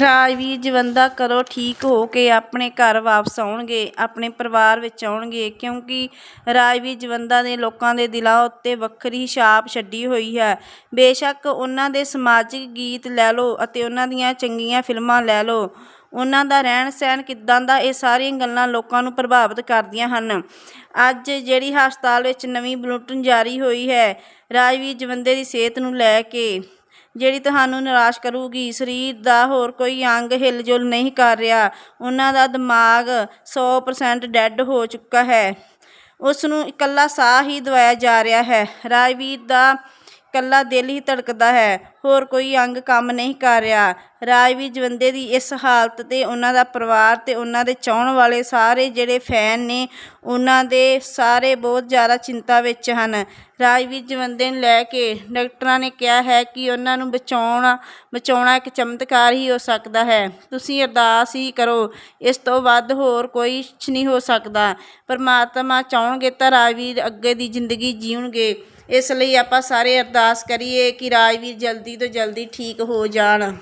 ਰਾਜਵੀਰ ਜਵੰਦਾ ਕਦੋਂ ਠੀਕ ਹੋ ਕੇ ਆਪਣੇ ਘਰ ਵਾਪਸ ਆਉਣਗੇ, ਆਪਣੇ ਪਰਿਵਾਰ ਵਿੱਚ ਆਉਣਗੇ, ਕਿਉਂਕਿ ਰਾਜਵੀਰ ਜਵੰਦਾ ਨੇ ਲੋਕਾਂ ਦੇ ਦਿਲਾਂ ਉੱਤੇ ਵੱਖਰੀ ਛਾਪ ਛੱਡੀ ਹੋਈ ਹੈ। ਬੇਸ਼ੱਕ ਉਹਨਾਂ ਦੇ ਸਮਾਜਿਕ ਗੀਤ ਲੈ ਲਓ ਅਤੇ ਉਹਨਾਂ ਦੀਆਂ ਚੰਗੀਆਂ ਫਿਲਮਾਂ ਲੈ ਲਓ। ਉਹਨਾਂ ਦਾ ਰਹਿਣ ਸਹਿਣ ਕਿੱਦਾਂ ਦਾ ਇਹ ਸਾਰੀਆਂ ਗੱਲਾਂ ਲੋਕਾਂ ਨੂੰ ਪ੍ਰਭਾਵਿਤ ਕਰਦੀਆਂ ਹਨ। ਅੱਜ ਜਿਹੜੀ ਹਸਪਤਾਲ ਵਿੱਚ ਨਵੀਂ ਬੁਲੇਟਿਨ ਜਾਰੀ ਹੋਈ ਹੈ, ਰਾਜਵੀਰ ਜਵੰਦੇ ਦੀ ਸਿਹਤ ਨੂੰ ਲੈ ਕੇ ਜਿਹੜੀ ਤੁਹਾਨੂੰ ਨਿਰਾਸ਼ ਕਰੂਗੀ, ਸਰੀਰ ਦਾ ਹੋਰ ਕੋਈ ਅੰਗ ਹਿਲਜੁਲ ਨਹੀਂ ਕਰ ਰਿਹਾ। ਉਹਨਾਂ ਦਾ ਦਿਮਾਗ 100% ਡੈੱਡ ਹੋ ਚੁੱਕਾ ਹੈ। ਉਸ ਨੂੰ ਇਕੱਲਾ ਸਾਹ ਹੀ ਦਵਾਇਆ ਜਾ ਰਿਹਾ ਹੈ। ਰਾਜਵੀਰ ਦਾ ਇਕੱਲਾ ਦਿਲ ਹੀ ਧੜਕਦਾ ਹੈ। ਹੋਰ ਕੋਈ ਅੰਗ ਕੰਮ ਨਹੀਂ ਕਰ ਰਿਹਾ। ਰਾਜਵੀਰ ਜਵੰਦੇ ਦੀ ਇਸ ਹਾਲਤ ਤੇ ਉਹਨਾਂ ਦਾ ਪਰਿਵਾਰ ਤੇ ਉਹਨਾਂ ਦੇ ਚਾਹਣ ਵਾਲੇ ਸਾਰੇ ਜਿਹੜੇ ਫੈਨ ਨੇ, ਉਹਨਾਂ ਦੇ ਸਾਰੇ ਬਹੁਤ ਜ਼ਿਆਦਾ ਚਿੰਤਾ ਵਿੱਚ ਹਨ। ਰਾਜਵੀਰ ਜਵੰਦੇ ਨੂੰ ਲੈ ਕੇ ਡਾਕਟਰਾਂ ਨੇ ਕਿਹਾ ਹੈ ਕਿ ਉਹਨਾਂ ਨੂੰ ਬਚਾਉਣਾ ਬਚਾਉਣਾ ਇੱਕ ਚਮਤਕਾਰ ਹੀ ਹੋ ਸਕਦਾ ਹੈ। ਤੁਸੀਂ ਅਰਦਾਸ ਹੀ ਕਰੋ, ਇਸ ਤੋਂ ਵੱਧ ਹੋਰ ਕੋਈ ਨਹੀਂ ਹੋ ਸਕਦਾ। ਪਰਮਾਤਮਾ ਚਾਹਣਗੇ ਤਾਂ ਰਾਜਵੀਰ ਅੱਗੇ ਦੀ ਜ਼ਿੰਦਗੀ ਜੀਉਣਗੇ। ਇਸ ਲਈ ਆਪਾਂ ਸਾਰੇ ਅਰਦਾਸ ਕਰੀਏ ਕਿ ਰਾਜਵੀਰ ਜਲਦੀ ਤੋਂ ਜਲਦੀ ਠੀਕ ਹੋ ਜਾਣ।